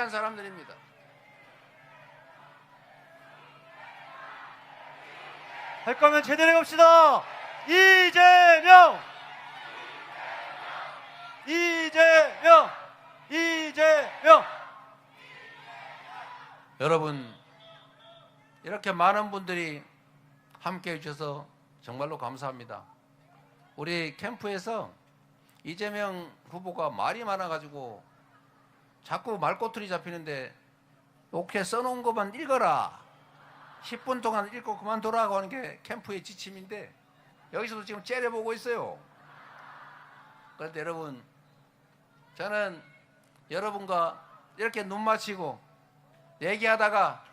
위대한 사람들입니다. 할 거면 제대로 해봅시다. 이재명! 이재명! 이재명! 여러분 이렇게 많은 분들이 함께 해주셔서 정말로 감사합니다. 우리 캠프에서 이재명 후보가 말이 많아가지고 자꾸 말꼬투리 잡히는데 오케이 써놓은 것만 읽어라. 10분 동안 읽고 그만 돌아가고 하는 게 캠프의 지침인데 여기서도 지금 째려보고 있어요. 그런데 여러분 저는 여러분과 이렇게 눈 맞추고 얘기하다가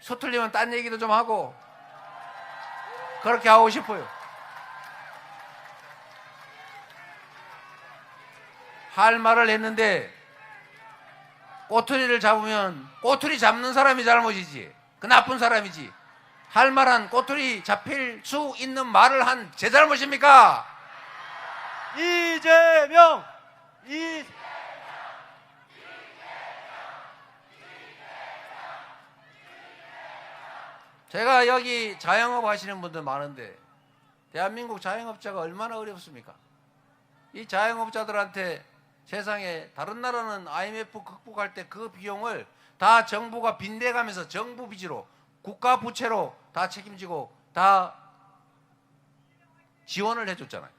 서툴리면 딴 얘기도 좀 하고 그렇게 하고 싶어요. 할 말을 했는데 꼬투리를 잡으면 꼬투리 잡는 사람이 잘못이지. 그 나쁜 사람이지. 할 말한 꼬투리 잡힐 수 있는 말을 한 제 잘못입니까? 이재명! 이 제가 여기 자영업 하시는 분들 많은데 대한민국 자영업자가 얼마나 어렵습니까? 이 자영업자들한테 세상에 다른 나라는 IMF 극복할 때 그 비용을 다 정부가 빈대가면서 정부 빚으로 국가 부채로 다 책임지고 다 지원을 해줬잖아요.